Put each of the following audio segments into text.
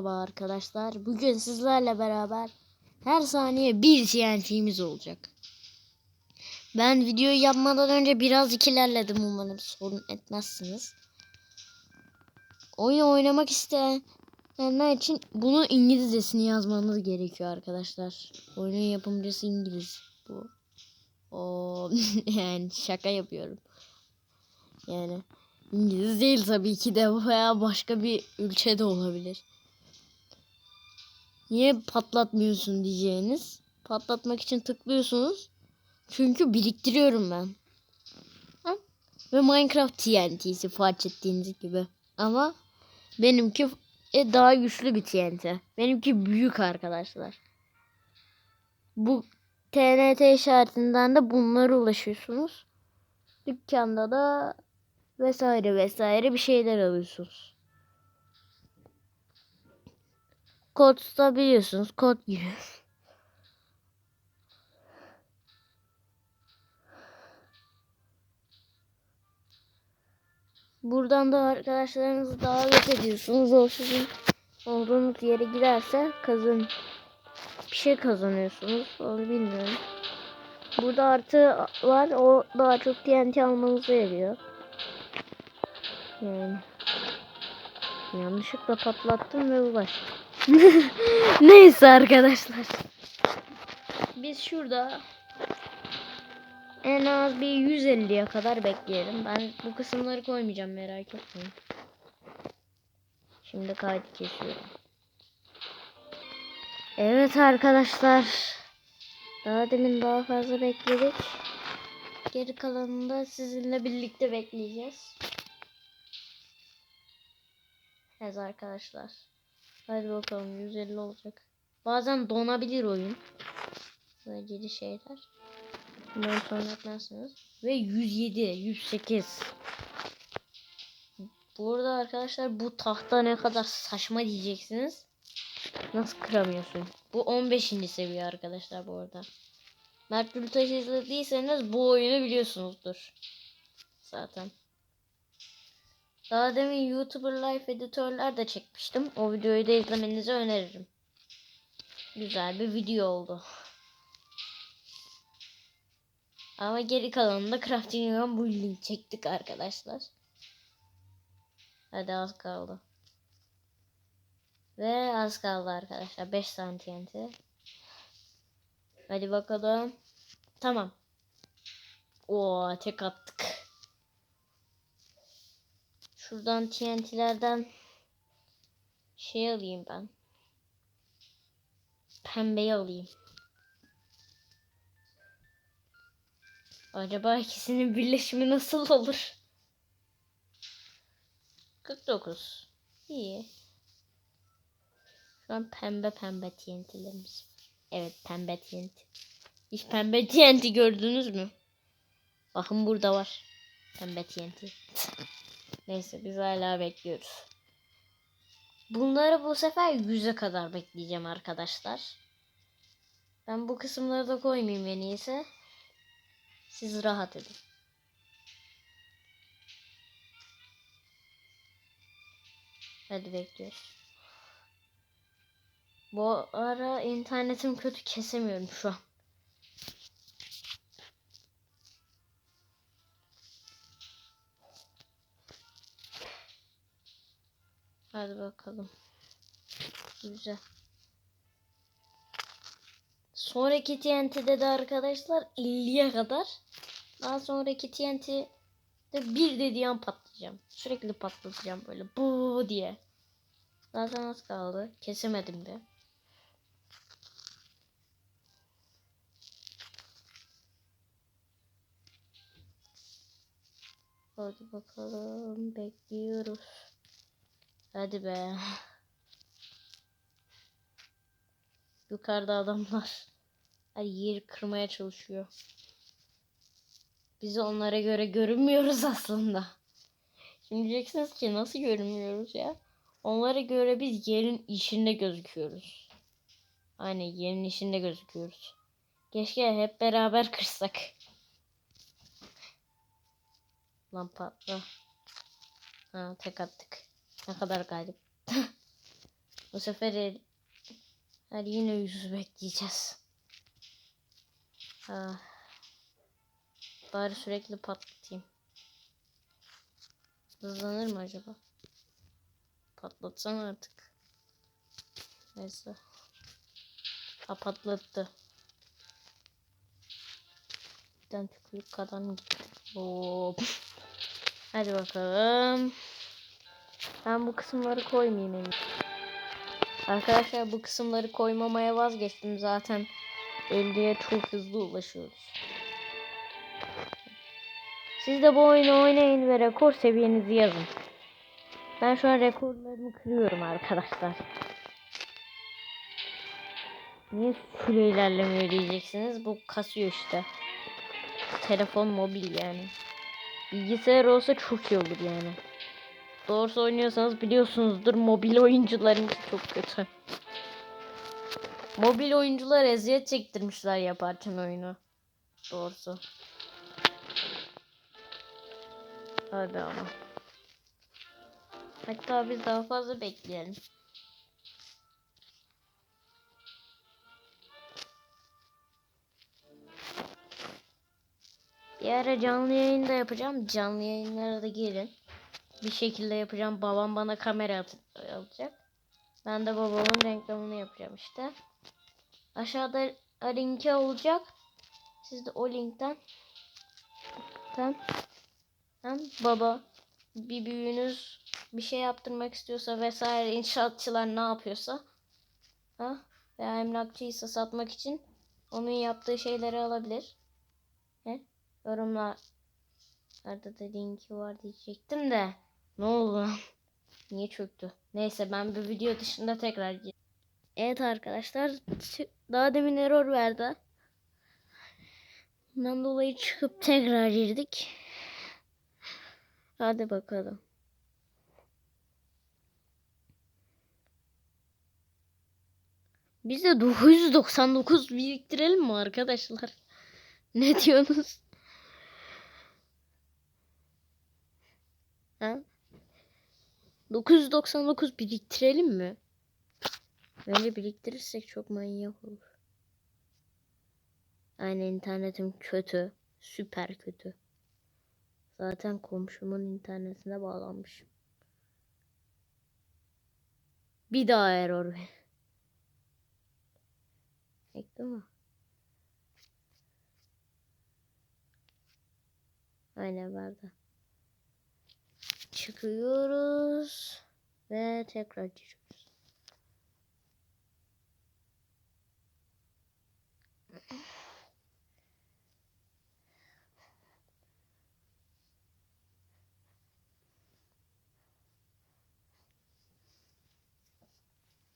Merhaba arkadaşlar. Bugün sizlerle beraber her saniye bir TNT'miz olacak. Ben videoyu yapmadan önce biraz ilerledim umarım sorun etmezsiniz. Oyun oynamak isteyenler için bunu İngilizcesini yazmanız gerekiyor arkadaşlar. Oyunun yapımcısı İngiliz bu. O yani şaka yapıyorum. Yani İngiliz değil tabii ki de veya başka bir ülkede olabilir. Niye patlatmıyorsun diyeceğiniz. Patlatmak için tıklıyorsunuz. Çünkü biriktiriyorum ben. Ha? Ve Minecraft TNT'si fark ettiğiniz gibi. Ama benimki e, daha güçlü bir TNT. Benimki büyük arkadaşlar. Bu TNT işaretinden de bunlara ulaşıyorsunuz. Dükkanda da vesaire vesaire bir şeyler alıyorsunuz. Kod da biliyorsunuz. Kod giriyorsunuz. Buradan da arkadaşlarınızı davet ediyorsunuz. O sizin olduğunuz yere girerse kazın bir şey kazanıyorsunuz. Onu bilmiyorum. Burada artı var. O daha çok TNT almanızı veriyor. Yani. Yanlışlıkla patlattım ve ulaştım. Neyse arkadaşlar. Biz şurada en az bir 150'ye kadar bekleyelim. Ben bu kısımları koymayacağım merak etmeyin. Şimdi kaydı kesiyorum. Evet arkadaşlar. Daha demin daha fazla bekledik. Geri kalanında sizinle birlikte bekleyeceğiz. Evet arkadaşlar. Hadi bakalım 150 olacak. Bazen donabilir oyun. Böyle geri şeyler. Bundan sonra etmezsiniz. Ve 107, 108. Burada arkadaşlar bu tahta ne kadar saçma diyeceksiniz. Nasıl kıramıyorsun? Bu 15. seviye arkadaşlar bu arada. Mert Gültaş izlediyseniz bu oyunu biliyorsunuzdur. Zaten. Daha demin YouTuber Life editörler de çekmiştim. O videoyu da izlemenizi öneririm. Güzel bir video oldu. Ama geri kalanında Crafting Run Building çektik arkadaşlar. Hadi az kaldı. Ve az kaldı arkadaşlar. 5 tane TNT. Hadi bakalım. Tamam. Oo tek attık. Şuradan TNT'lerden şey alayım ben. Pembeyi alayım. Acaba ikisinin birleşimi nasıl olur? 49. İyi. Şu an pembe pembe TNT'lerimiz. Evet pembe TNT. Hiç pembe TNT gördünüz mü? Bakın burada var. Pembe TNT. Neyse biz hala bekliyoruz. Bunları bu sefer 100'e kadar bekleyeceğim arkadaşlar. Ben bu kısımları da koymayayım en iyisi. Siz rahat edin. Hadi bekliyoruz. Bu ara internetim kötü kesemiyorum şu an. Hadi bakalım. Güzel. Sonraki TNT'de de arkadaşlar 50'ye kadar. Daha sonraki TNT'de bir dediği an patlayacağım. Sürekli patlatacağım böyle bu diye. Zaten az kaldı. Kesemedim de. Hadi bakalım bekliyoruz. Hadi be. Yukarıda adamlar. Her yeri kırmaya çalışıyor. Biz onlara göre görünmüyoruz aslında. Şimdi diyeceksiniz ki nasıl görünmüyoruz ya? Onlara göre biz yerin içinde gözüküyoruz. Aynen yerin içinde gözüküyoruz. Keşke hep beraber kırsak. Lan patla. Ha tek attık. Ne kadar galip. Bu sefer her, her yine yüz bekleyeceğiz. Ah. Bari sürekli patlatayım. Hızlanır mı acaba? Patlatsan artık. Neyse. Ha patlattı. Bir tane tükürük kadar gitti. Hadi bakalım. Ben bu kısımları koymayayım en. Arkadaşlar bu kısımları koymamaya vazgeçtim zaten. 50'ye çok hızlı ulaşıyoruz. Siz de bu oyunu oynayın ve rekor seviyenizi yazın. Ben şu an rekorlarımı kırıyorum arkadaşlar. Niye süre ilerlemiyor diyeceksiniz. Bu kasıyor işte. Telefon mobil yani. Bilgisayar olsa çok iyi olur yani. Doğrusu oynuyorsanız biliyorsunuzdur mobil oyuncuların çok kötü. Mobil oyuncular eziyet çektirmişler yaparken oyunu. Doğrusu. Hadi ama. Hatta biz daha fazla bekleyelim. Bir ara canlı yayın da yapacağım. Canlı yayınlara da gelin. Bir şekilde yapacağım. Babam bana kamera alacak. Ben de babamın reklamını yapacağım işte. Aşağıda linki olacak. Siz de o linkten Tam. Baba bir büyüğünüz bir şey yaptırmak istiyorsa vesaire inşaatçılar ne yapıyorsa ha veya emlakçıysa satmak için onun yaptığı şeyleri alabilir. He? Yorumlar Nerede de linki var diyecektim de ne oldu? Niye çöktü? Neyse ben bir video dışında tekrar. Evet arkadaşlar daha demin error verdi. Bundan dolayı çıkıp tekrar girdik. Hadi bakalım. Biz de 999 biriktirelim mi arkadaşlar? Ne diyorsunuz? Ha? 999 biriktirelim mi? Bence biriktirirsek çok manyak olur. Aynen internetim kötü. Süper kötü. Zaten komşumun internetine bağlanmışım. Bir daha error. Ekti mi? Aynen verdi. Çıkıyoruz. Ve tekrar giriyoruz.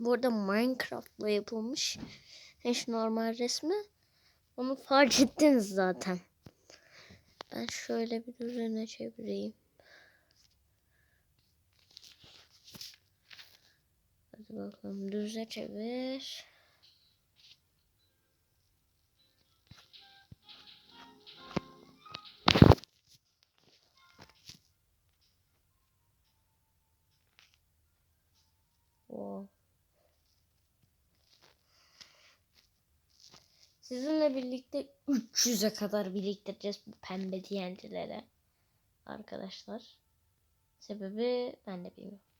Bu arada Minecraft'la yapılmış hiç normal resmi. Onu fark ettiniz zaten. Ben şöyle bir düzene çevireyim. Hadi bakalım düze çevir. Sizinle birlikte 300'e kadar biriktireceğiz bu pembe TNT'lere. Arkadaşlar. Sebebi ben de bilmiyorum.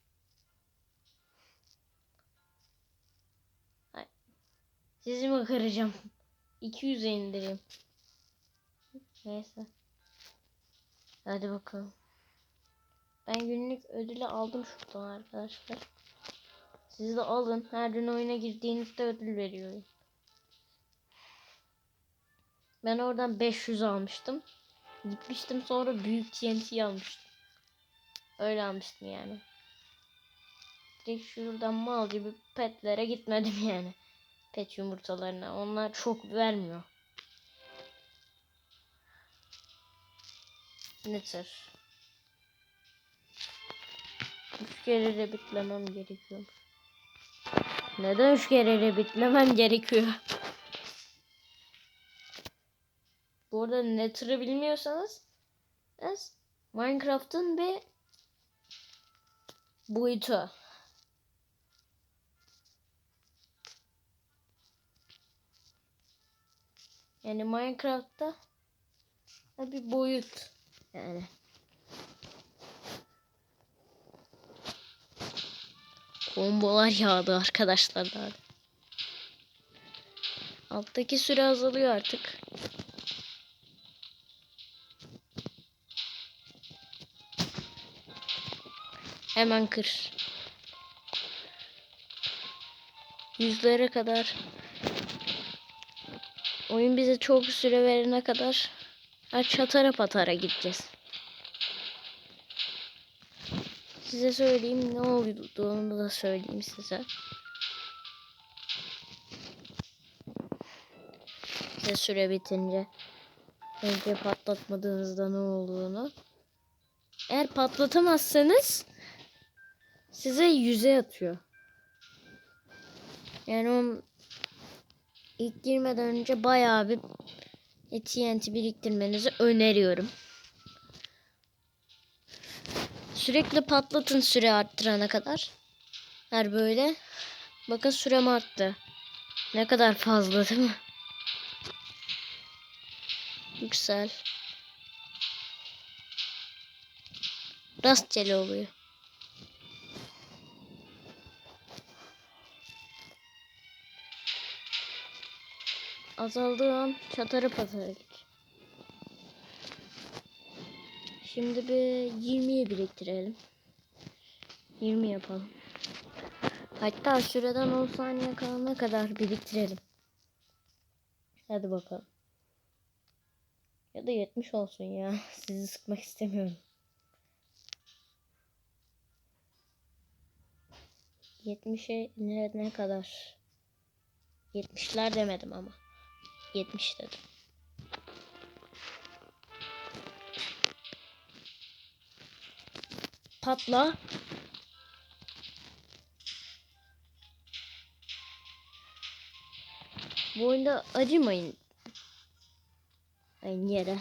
Sizi mi kıracağım? 200'e indireyim. Neyse. Hadi bakalım. Ben günlük ödülü aldım şuradan arkadaşlar. Siz de alın. Her gün oyuna girdiğinizde ödül veriyorum. Ben oradan 500 almıştım. Gitmiştim sonra büyük TNT almıştım. Öyle almıştım yani. Direkt şuradan mal gibi petlere gitmedim yani. Pet yumurtalarına. Onlar çok vermiyor. Ne tür? Üç kere de bitlemem gerekiyor. Neden üç kere de bitlemem gerekiyor? Bu arada Nether'ı bilmiyorsanız Minecraft'ın bir boyutu. Yani Minecraft'ta bir boyut. Yani. Kombolar yağdı arkadaşlar da. Alttaki süre azalıyor artık. Hemen kır. Yüzlere kadar. Oyun bize çok süre verene kadar çatara patara gideceğiz. Size söyleyeyim ne olduğunu da söyleyeyim size. Size süre bitince önce patlatmadığınızda ne olduğunu. Eğer patlatamazsanız size yüze atıyor. Yani o ilk girmeden önce bayağı bir TNT biriktirmenizi öneriyorum. Sürekli patlatın süre arttırana kadar. Her böyle. Bakın sürem arttı. Ne kadar fazla değil mi? Yüksel. Rastgele oluyor. Azaldığı an çatara patara git. Şimdi bir 20'ye biriktirelim. 20 yapalım. Hatta süreden 10 saniye kalana kadar biriktirelim. Hadi bakalım. Ya da 70 olsun ya. Sizi sıkmak istemiyorum. 70'e ne, ne kadar? 70'ler demedim ama. 70 dedim. Patla. Bu oyunda acımayın. Aynı yere.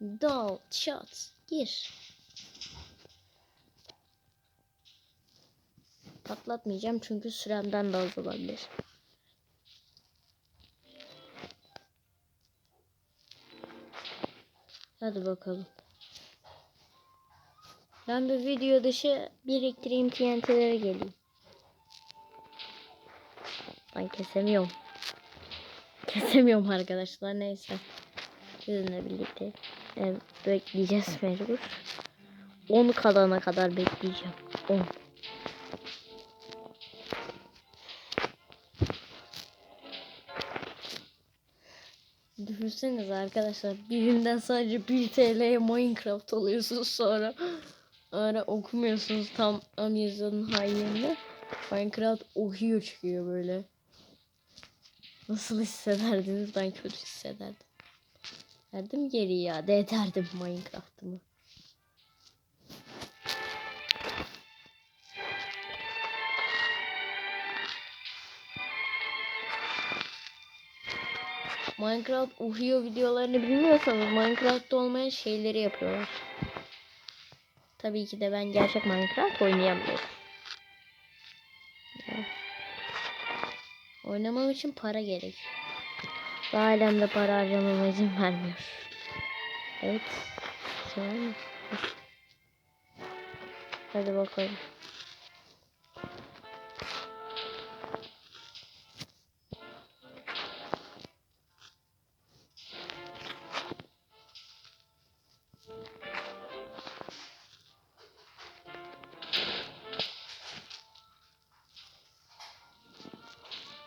Dal, shot, gir. Patlatmayacağım çünkü süremden de az olabilir. Hadi bakalım. Ben bir video dışı biriktireyim TNT'lere geleyim. Ben kesemiyorum. Kesemiyorum arkadaşlar neyse. Sizinle birlikte evet, bekleyeceğiz mecbur. 10 kalana kadar bekleyeceğim. 10. Düşünsenize arkadaşlar bir günden sadece 1 TL'ye Minecraft alıyorsunuz sonra ara okumuyorsunuz tam Amazon hayalinde Minecraft okuyor çıkıyor böyle. Nasıl hissederdiniz? Ben kötü hissederdim. Derdim geri ya. Ederdim Minecraft'ımı. Minecraft uyuyor videolarını bilmiyorsanız Minecraft'ta olmayan şeyleri yapıyorlar. Tabii ki de ben gerçek Minecraft oynayamıyorum. Oynamam için para gerek. Ailemde para harcamama izin vermiyor. Evet. Mi? Hadi bakalım.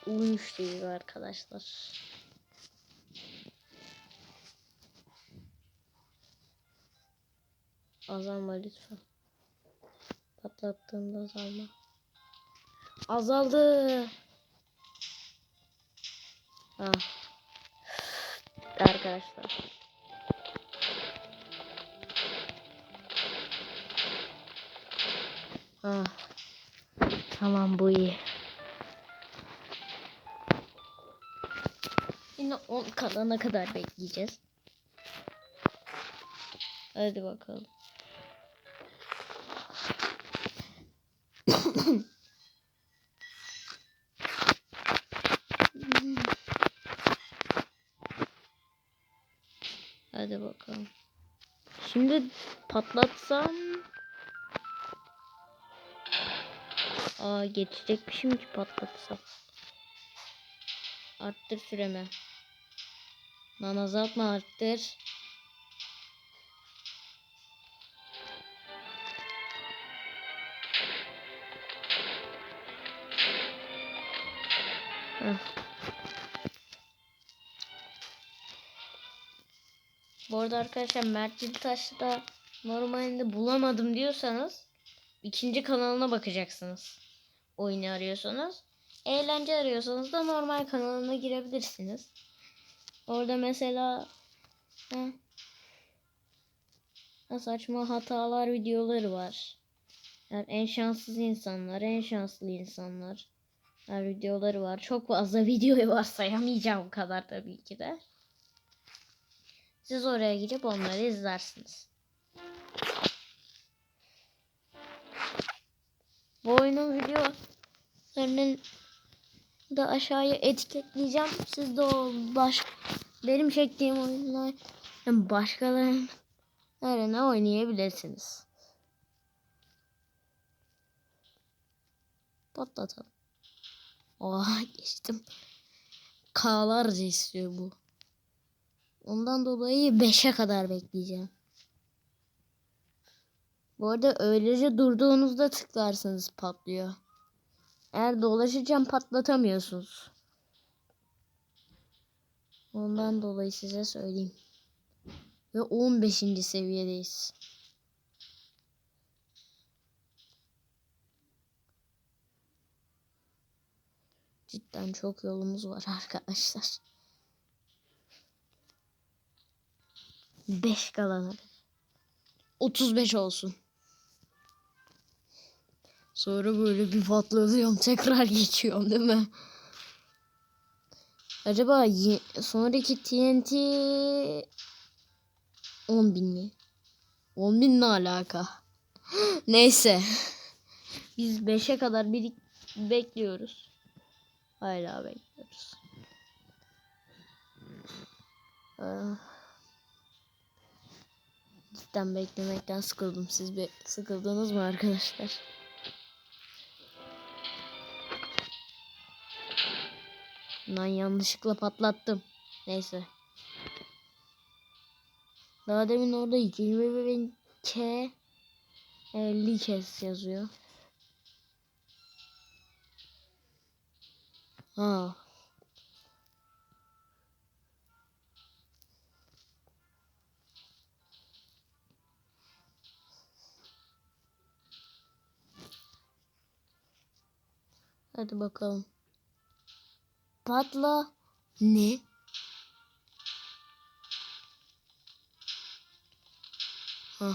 Uyuşturuyor arkadaşlar. Azalma lütfen. Patlattığında azalma. Azaldı. Ha. Arkadaşlar. Ah. Tamam bu iyi. 10 kalana kadar bekleyeceğiz. Hadi bakalım. Hadi bakalım. Şimdi patlatsam Aa geçecekmişim ki patlatsam. Arttır süremi. Lan azaltma arttır. Bu arada arkadaşlar Mert Yurttaş'ta normalde bulamadım diyorsanız ikinci kanalına bakacaksınız. Oyunu arıyorsanız. Eğlence arıyorsanız da normal kanalına girebilirsiniz. Orada mesela heh, saçma hatalar videoları var. Yani en şanssız insanlar, en şanslı insanlar. Her videoları var. Çok fazla videoyu var sayamayacağım kadar tabii ki de. Siz oraya gidip onları izlersiniz. Bu oyunun videolarının da aşağıya etiketleyeceğim. Siz de o baş benim çektiğim oyunlar başkalarına oynayabilirsiniz. Patlatalım. Oha geçtim. K'larca istiyor bu. Ondan dolayı 5'e kadar bekleyeceğim. Bu arada öylece durduğunuzda tıklarsanız patlıyor. Eğer dolaşırken patlatamıyorsunuz. Ondan dolayı size söyleyeyim. Ve 15. seviyedeyiz. Cidden çok yolumuz var arkadaşlar. 5 kalana. 35 olsun. Sonra böyle bir patlatıyorum tekrar geçiyorum değil mi? Acaba sonraki TNT 10 bin mi? 10 bin ne alaka? Neyse. Biz 5'e kadar bir bekliyoruz. Hala bekliyoruz. Ah. Cidden beklemekten sıkıldım. Siz be sıkıldınız mı arkadaşlar? Lan yanlışlıkla patlattım. Neyse. Daha demin orada 20 bin K 50 kez yazıyor. Ha. Hadi bakalım. Patla. Ne? Ha.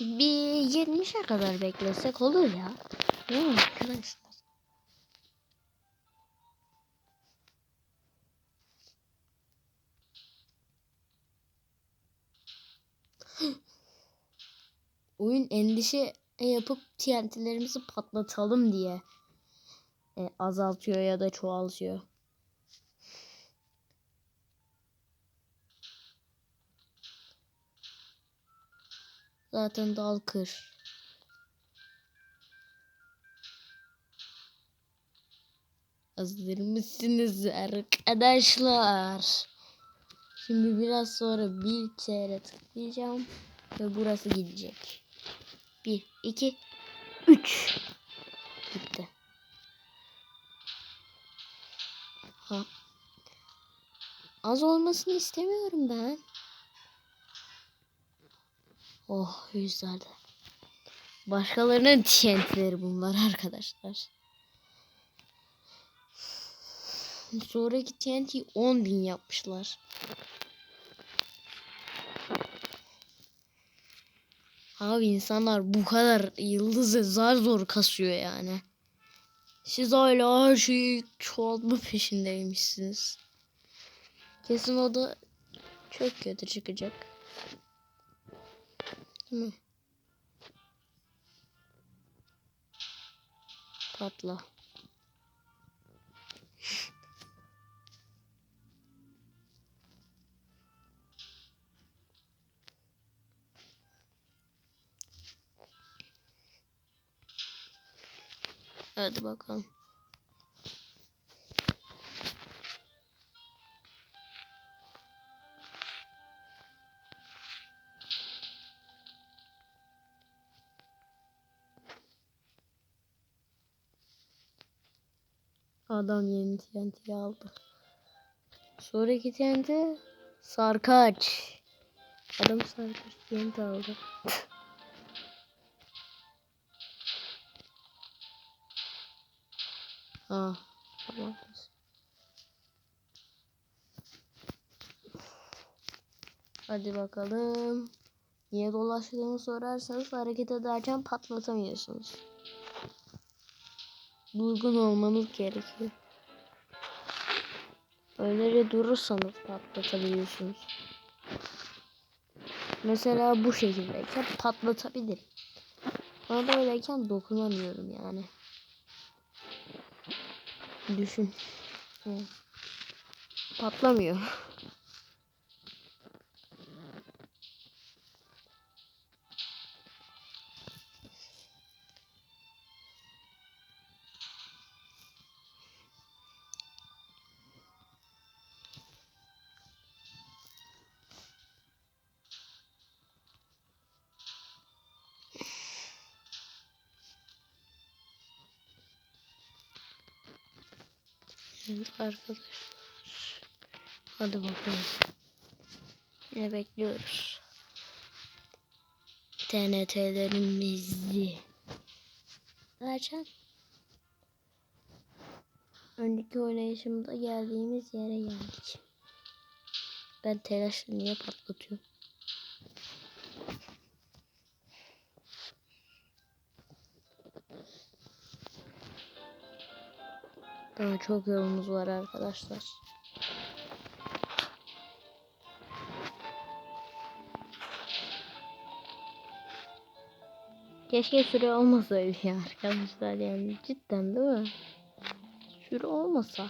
Bir 70'e kadar beklesek olur ya. Mi arkadaşlar? Oyun endişe yapıp TNT'lerimizi patlatalım diye e, azaltıyor ya da çoğaltıyor. Zaten dal kır. Hazır mısınız arkadaşlar? Şimdi biraz sonra bir kere tıklayacağım ve burası gidecek. 1, 2, 3. Gitti. Ha. Az olmasını istemiyorum ben. Oh yüzlerde. Başkalarının TNT'leri bunlar arkadaşlar. Sonraki TNT 10 bin yapmışlar. Abi insanlar bu kadar yıldızı zar zor kasıyor yani. Siz hala her şeyi çoğaltma peşindeymişsiniz. Kesin o da çok kötü çıkacak. Değil mi? patla. Hadi bakalım. Adam yeni TNT aldı. Sonraki TNT sarkaç. Adam sarkaç TNT aldı. Ah tamam. Hadi bakalım. Niye dolaştığımı sorarsanız hareket ederken patlatamıyorsunuz. Durgun olmanız gerekiyor. Öyle durursanız patlatabiliyorsunuz. Mesela bu şekildeyken patlatabilirim. Ama böyleyken dokunamıyorum yani. Düşün. Patlamıyor. Evet arkadaşlar. Hadi bakalım. Ne bekliyoruz? TNT'lerimizi. Erçen. Önceki oynayışımda geldiğimiz yere geldik. Ben telaşla niye patlatıyorum? Daha çok yolumuz var arkadaşlar. Keşke süre olmasaydı ya arkadaşlar yani cidden değil mi? Süre olmasa.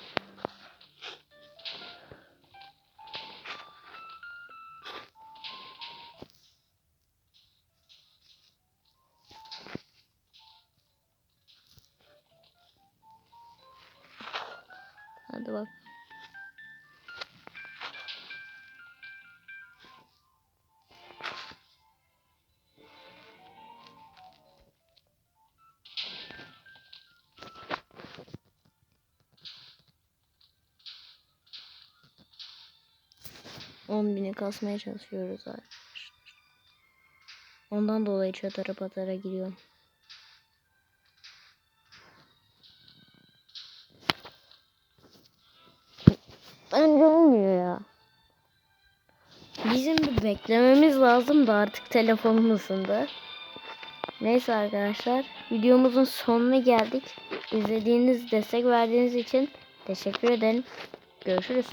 10.000'i kasmaya çalışıyoruz arkadaşlar. Ondan dolayı çatara patara giriyorum. Bence olmuyor ya. Bizim bir beklememiz lazım da artık telefonumuzunda. Neyse arkadaşlar videomuzun sonuna geldik. İzlediğiniz destek verdiğiniz için teşekkür ederim. Görüşürüz.